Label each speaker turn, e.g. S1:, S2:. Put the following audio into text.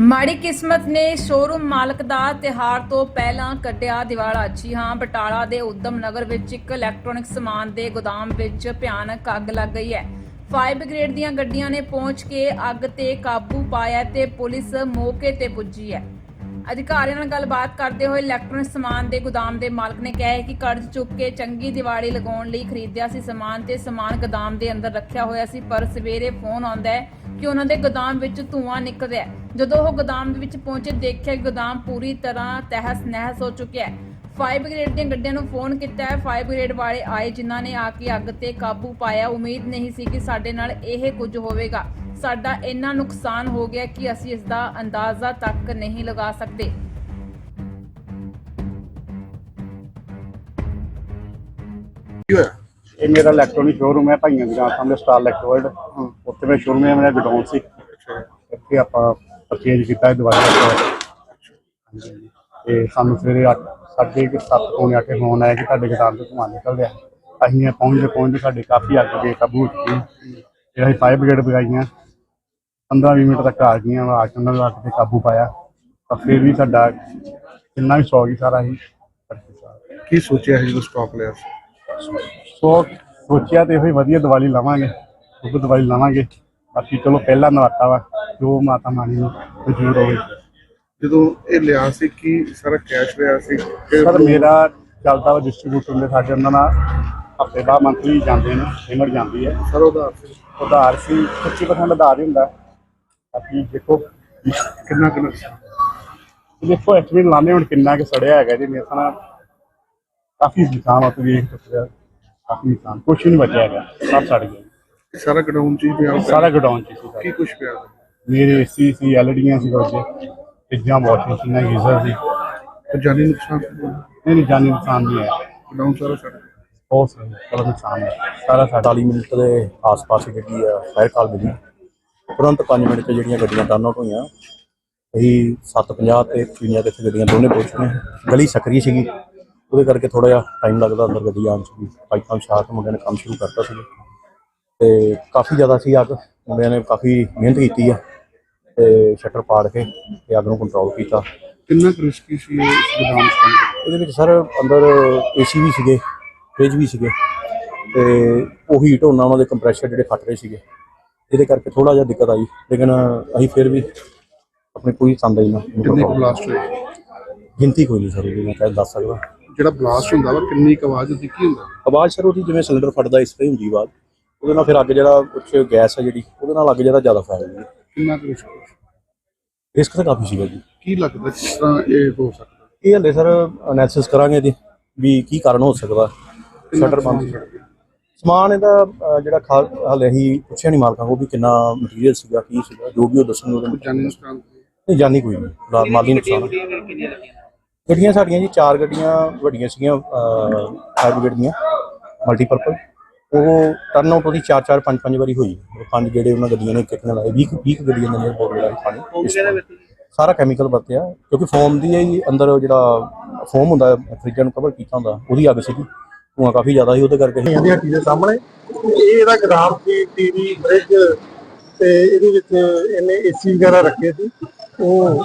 S1: ਮਾੜੀ ਕਿਸਮਤ ਨੇ ਸ਼ੋਰੂਮ ਮਾਲਕ ਦਾ ਤਿਹਾਰ ਤੋਂ ਪਹਿਲਾਂ ਕੱਢਿਆ ਦਿਵਾਲਾ। ਜੀ ਹਾਂ, ਬਟਾਲਾ ਦੇ ਉਦਮ ਨਗਰ ਵਿੱਚ ਇੱਕ ਇਲੈਕਟ੍ਰੋਨਿਕ ਸਮਾਨ ਦੇ ਗੋਦਾਮ ਵਿੱਚ ਭਿਆਨਕ ਅੱਗ ਲੱਗ ਗਈ ਹੈ। ਫਾਇਰ ਬ੍ਰਿਗੇਡ ਦੀਆਂ ਗੱਡੀਆਂ ਨੇ ਪਹੁੰਚ ਕੇ ਅੱਗ ਤੇ ਕਾਬੂ ਪਾਇਆ ਤੇ ਪੁਲਿਸ ਮੌਕੇ ਤੇ ਪੁੱਜੀ ਹੈ। ਅਧਿਕਾਰੀਆਂ ਨਾਲ ਗੱਲਬਾਤ ਕਰਦੇ ਹੋਏ ਇਲੈਕਟ੍ਰੋਨਿਕ ਸਮਾਨ ਦੇ ਗੋਦਾਮ ਦੇ ਮਾਲਕ ਨੇ ਕਿਹਾ ਹੈ ਕਿ ਕਰਜ਼ ਚੁੱਕ ਕੇ ਚੰਗੀ ਦੀਵਾਲੀ ਲਗਾਉਣ ਲਈ ਖਰੀਦਿਆ ਸੀ ਸਮਾਨ ਤੇ ਸਮਾਨ ਗੋਦਾਮ ਦੇ ਅੰਦਰ ਰੱਖਿਆ ਹੋਇਆ ਸੀ, ਪਰ ਸਵੇਰੇ ਫੋਨ ਆਉਂਦਾ ਹੈ ਕਿ ਉਹਨਾਂ ਦੇ ਗੋਦਾਮ ਵਿੱਚ ਧੂਆਂ ਨਿਕਲ ਰਿਹਾ ਹੈ। ਜਦੋਂ ਉਹ ਗੋਦਾਮ ਦੇ ਵਿੱਚ ਪਹੁੰਚੇ ਦੇਖਿਆ ਗੋਦਾਮ ਪੂਰੀ ਤਰ੍ਹਾਂ ਤਹਿਸ ਨਹਿਸ ਹੋ ਚੁੱਕਿਆ ਹੈ। ਫਾਇਰ ਬ੍ਰਿਗੇਡ ਦੀਆਂ ਗੱਡੀਆਂ ਨੂੰ ਫੋਨ ਕੀਤਾ ਹੈ। ਫਾਇਰ ਬ੍ਰਿਗੇਡ ਵਾਲੇ ਆਏ ਜਿਨ੍ਹਾਂ ਨੇ ਆ ਕੇ ਅੱਗ ਤੇ ਕਾਬੂ ਪਾਇਆ। ਉਮੀਦ ਨਹੀਂ ਸੀ ਕਿ ਸਾਡੇ ਨਾਲ ਇਹ ਕੁਝ ਹੋਵੇਗਾ। ਸਾਡਾ ਇੰਨਾ ਨੁਕਸਾਨ ਹੋ ਗਿਆ ਕਿ ਅਸੀਂ ਇਸ ਦਾ ਅੰਦਾਜ਼ਾ ਤੱਕ ਨਹੀਂ ਲਗਾ ਸਕਦੇ।
S2: ਕੀ ਹੋਇਆ
S3: ਇਹ ਮੇਰਾ ਇਲੈਕਟ੍ਰੋਨਿਕ ਸ਼ੋਰੂਮ ਹੈ ਭਾਈਆਂ ਦੀ ਸਾਹਮਣੇ ਸਟਾਰ ਇਲੈਕਟ੍ਰੋਇਡ ਉੱਥੇ ਮੈਂ ਸ਼ੋਰੂਮ ਹੈ ਮੇਰਾ ਗਡਾਊਨ ਸੀ। ਇੱਥੇ ਆਪਾਂ ਪਰਚੇਜ ਕੀਤਾ ਇਹ ਦਵਾਈ ਤੇ ਸਾਨੂੰ ਸਵੇਰੇ 8 ਸਾਢੇ ਕੁ ਸੱਤ ਪੌਣੇ ਅੱਠ ਫੋਨ ਆਇਆ ਕਿ ਤੁਹਾਡੇ ਗਦਾਮ ਤੋਂ ਧੂੰਆਂ ਨਿਕਲ ਰਿਹਾ ਅਸੀਂ ਇਹ ਪਹੁੰਚਦੇ ਪਹੁੰਚਦੇ ਸਾਡੇ ਕਾਫੀ ਅੱਗ ਬੇਕਾਬੂ ਹੋ ਗਈ ਫਿਰ ਅਸੀਂ ਫਾਇਰ ਬ੍ਰਿਗੇਡ ਬਗਾਈਆਂ 15-20 ਮਿੰਟ ਤੱਕ ਆ ਗਈਆਂ ਆ ਕੇ ਉਹਨਾਂ ਨੂੰ ਅੱਗ ਤੇ ਕਾਬੂ ਪਾਇਆ। ਤਾਂ ਫਿਰ ਵੀ ਸਾਡਾ ਕਿੰਨਾ ਵੀ ਸੌ ਗਈ ਸਾਰਾ ਹੀ
S2: ਕੀ ਸੋਚਿਆ ਹੈ ਜਦੋਂ ਸਟਾਕ ਲਿਆ
S3: ਸੋ ਸੋਚਿਆ ਤੇ ਇਹੋ ਹੀ ਵਧੀਆ ਦੀਵਾਲੀ ਲਾਵਾਂਗੇ। ਉਹ ਦੀਵਾਲੀ ਲਾਵਾਂਗੇ। ਬਾਕੀ ਚਲੋ ਪਹਿਲਾ ਨਵਾਤਾ ਵਾ ਜੋ ਮਾਤਾ ਮਾਨੀ ਨੂੰ ਮਨਜ਼ੂਰ ਹੋਵੇ।
S2: ਜਦੋਂ ਇਹ ਲਿਆ ਸੀ ਕੀ ਸਾਰਾ ਕੈਸ਼ ਲਿਆ ਸੀ? ਕਿ
S3: ਸਰ ਮੇਰਾ ਚੱਲਦਾ ਵਾ ਡਿਸਟ੍ਰੀਬਿਊਟਰ ਦੇ ਸਾਡੇ ਉਹਨਾਂ ਨਾਲ ਹਫ਼ਤੇ ਬਾਅਦ ਮੰਥਲੀ ਜਾਂਦੇ ਨੇ ਪੇਮੈਂਟ ਜਾਂਦੀ ਹੈ।
S2: ਸਾਰਾ ਉਹਦਾ ਸੀ।
S3: ਉਧਾਰ ਸੀ 25% ਉਧਾਰ ਹੀ ਹੁੰਦਾ। ਬਾਕੀ ਦੇਖੋ
S2: ਕਿੰਨਾ ਕਿੰਨਾ
S3: ਦੇਖੋ ਐਕਚੁਅਲੀ ਲਾਣੇ ਹੁਣ ਕਿੰਨਾ ਕਿ ਸੜਿਆ ਹੈਗਾ ਜੀ ਮੇਰੇ ਨਾਲ ਕਾਫੀ ਨੁਕਸਾਨ ਆ ਤੁਸੀਂ ਦੇਖ ਸਕਦੇ ਹੋ। ਕਾਫੀ ਨੁਕਸਾਨ ਕੁਛ ਨਹੀਂ ਬਚਿਆ ਹੈਗਾ ਸਭ ਸੜ ਗਿਆ।
S2: ਸਾਰਾ ਗਡਾਊਨ ਚ ਹੀ ਪਿਆ ਹੋਇਆ।
S3: ਸਾਰਾ ਗਡਾਊਨ ਚ ਸੀ ਸਾਰਾ।
S2: ਕੀ ਕੁਝ ਪਿਆ ਹੋਇਆ?
S3: ਮੇਰੇ ਏਸੀ ਸੀ ਐਲਡੀਆਂ ਸੀ ਉਹਦੇ ਫਰਿੱਜਾਂ ਵਾਸ਼ਿੰਗ ਮਸ਼ੀਨਾਂ ਗੀਜ਼ਰ ਸੀ।
S2: ਤੇ ਜਾਨੀ ਨੁਕਸਾਨ
S3: ਨਹੀਂ? ਨਹੀਂ ਜਾਨੀ ਨੁਕਸਾਨ ਨਹੀਂ ਹੈ।
S2: ਗਡਾਊਨ ਸਾਰਾ ਸੜ ਗਿਆ
S3: ਬਹੁਤ ਸਾਰਾ ਨੁਕਸਾਨ ਹੈ। ਸਾਰਾ ਸਾਡਾ।
S4: 40 ਮਿੰਟ ਦੇ ਆਸ-ਪਾਸ ਜਿਹੜੀ ਆ ਫਾਇਰ ਕਾਲ ਮਿਲੀ ਤੁਰੰਤ 5 ਮਿੰਟ 'ਚ ਜਿਹੜੀਆਂ ਗੱਡੀਆਂ ਟਰਨ ਆਊਟ ਹੋਈਆਂ ਅਸੀਂ 750 ਤੇ 50 ਤੇ ਇੱਥੇ ਗੱਡੀਆਂ ਦੋਨੇ ਪਹੁੰਚ ਗਏ ਗਲੀ ਸਕਰੀ ਸੀਗੀ। ਉਹਦੇ ਕਰਕੇ ਥੋੜਾ ਜਿਹਾ ਟਾਈਮ ਲੱਗਦਾ ਅੰਦਰ ਗੱਡੀ ਆਉਣ 'ਚ ਵੀ। ਪਾਈਪਾਂ ਵਿਛਾ ਕੇ ਮੁੰਡਿਆਂ ਨੇ ਕੰਮ ਸ਼ੁਰੂ ਕਰਤਾ ਸੀ ਤੇ ਕਾਫੀ ਜ਼ਿਆਦਾ ਸੀ ਅੱਗ ਮੁੰਡਿਆਂ ਨੇ ਕਾਫੀ ਮਿਹਨਤ ਕੀਤੀ ਆ ਤੇ ਸ਼ਟਰ ਪਾੜ ਕੇ ਤੇ ਅੱਗ ਨੂੰ ਕੰਟਰੋਲ ਕੀਤਾ।
S2: ਕਿੰਨਾ ਰਿਸਕੀ ਸੀ ਇਸ ਗੋਦਾਮ ਕੰਮ
S4: ਇਹਦੇ ਵਿੱਚ ਸਰ ਅੰਦਰ ਏਸੀ ਵੀ ਸੀਗੇ ਫ੍ਰਿਜ ਵੀ ਸੀਗੇ ਤੇ ਉਹ ਹੀਟ ਹੋਣਾ ਉਹਨਾਂ ਦੇ ਕੰਪਰੈਸ਼ਰ ਜਿਹੜੇ ਫਟ ਰਹੇ ਸੀਗੇ। ਇਹਦੇ ਕਰਕੇ ਥੋੜਾ ਜਿਹਾ ਦਿੱਕਤ ਆਈ ਲੇਕਿਨ ਅਸੀਂ ਫਿਰ ਵੀ ਆਪਣੀ ਤੰਦਾਈ ਨਾਲ ਇਹਨੂੰ
S2: ਕਿੰਨੇ ਬਲਾਸਟ ਹੋਏ
S4: ਗਿਣਤੀ ਕੋਈ ਨਹੀਂ ਸਰ ਇਹਦੀ ਮੈਂ ਕਹਿ ਦੱਸ ਸਕਦਾ।
S2: ਜਿਹੜਾ ਬਲਾਸਟ ਹੁੰਦਾ ਵਾ ਕਿੰਨੀ ਕੁ ਆਵਾਜ਼ ਹੁੰਦੀ ਕੀ ਹੁੰਦਾ?
S4: ਆਵਾਜ਼ ਸਰ ਉਹਦੀ ਜਿਵੇਂ ਸਿਲੰਡਰ ਫਟਦਾ ਇਸ ਤਰ੍ਹਾਂ ਹੀ ਹੁੰਦੀ ਆਵਾਜ਼। ਉਹਦੇ ਨਾਲ ਫਿਰ ਅੱਗ ਜਿਹੜਾ ਉੱਚ ਗੈਸ ਹੈ ਜਿਹੜੀ ਉਹਦੇ ਨਾਲ ਅੱਗ ਜਿਹੜਾ ਜ਼ਿਆਦਾ ਫੈਲਦੀ ਹੈ।
S2: ਕਿੰਨਾ ਕੁ ਰਿਸਕ
S4: ਰਿਸਕ ਤਾਂ ਕਾਫੀ ਸੀਗਾ ਜੀ।
S2: ਕੀ ਲੱਗਦਾ ਕਿਸ ਤਰ੍ਹਾਂ ਇਹ ਹੋ ਸਕਦਾ?
S4: ਇਹ ਹਲੇ ਸਰ ਅਨਾਲਿਸਿਸ ਕਰਾਂਗੇ ਇਹਦੀ ਵੀ ਕੀ ਕਾਰਨ ਹੋ ਸਕਦਾ। ਸ਼ਟਰ ਬੰਦ ਸਮਾਨ ਇਹਦਾ ਜਿਹੜਾ ਹਲੇ ਹੀ ਪੁੱਛਿਆ ਨਹੀਂ ਮਾਲਕਾਂ ਕੋਲ ਵੀ ਕਿੰਨਾ ਮਟੀਰੀਅਲ ਸੀਗਾ ਕੀ ਸੀਗਾ ਜੋ ਵੀ ਉਹ ਦੱਸਣਗੇ ਉਹਦੇ
S2: ਜਾਨੀ ਨੁਕਸਾਨ
S4: ਨਹੀਂ ਜਾਨੀ ਕੋਈ ਨਹੀਂ ਮਾਲੀ ਨੁਕਸਾਨ ਗੱਡੀਆਂ ਸਾਡੀਆਂ ਜੀ ਚਾਰ ਗੱਡੀਆਂ ਵੱਡੀਆਂ ਸੀਗੀਆਂ ਫਾਇਰ ਬ੍ਰਿਗੇਡ ਦੀਆਂ ਮਲਟੀਪਰਪਲ ਉਹ ਟਰਨ ਆਊਟ ਉਹਦੀ ਚਾਰ ਚਾਰ ਪੰਜ ਪੰਜ ਵਾਰੀ ਹੋਈ। ਉਹ ਪੰਜ ਜਿਹੜੇ ਉਹਨਾਂ ਗੱਡੀਆਂ ਨੇ ਇੱਕ ਇੱਕ ਨਾਲ ਆਏ 20 20 ਗੱਡੀਆਂ ਨੇ ਬਹੁਤ ਬੜਾ ਪਾਣੀ ਇਸ। ਸਾਰਾ ਕੈਮੀਕਲ ਵਰਤਿਆ। ਕਿਉਂਕਿ ਫੋਮ ਦੀ ਹੀ ਅੰਦਰ ਜਿਹੜਾ ਫੋਮ ਹੁੰਦਾ ਫ੍ਰਿਜਾਂ ਨੂੰ ਕਵਰ ਕੀਤਾ ਹੁੰਦਾ ਉਹਦੀ ਅੱਗ ਸੀਗੀ। ਧੂਆਂ ਕਾਫੀ ਜ਼ਿਆਦਾ ਸੀ ਉਹਦੇ ਕਰਕੇ।
S5: ਇਹਦੀ ਹੱਟੀ ਦੇ ਸਾਹਮਣੇ। ਇਹ ਇਹਦਾ ਗਦਾਮ ਸੀ ਟੀਵੀ ਫ੍ਰਿਜ ਤੇ ਇਹਦੇ ਵਿੱਚ ਇਹਨੇ ਏਸੀ ਵਗੈਰਾ ਰੱਖੇ ਸੀ। ਉਹ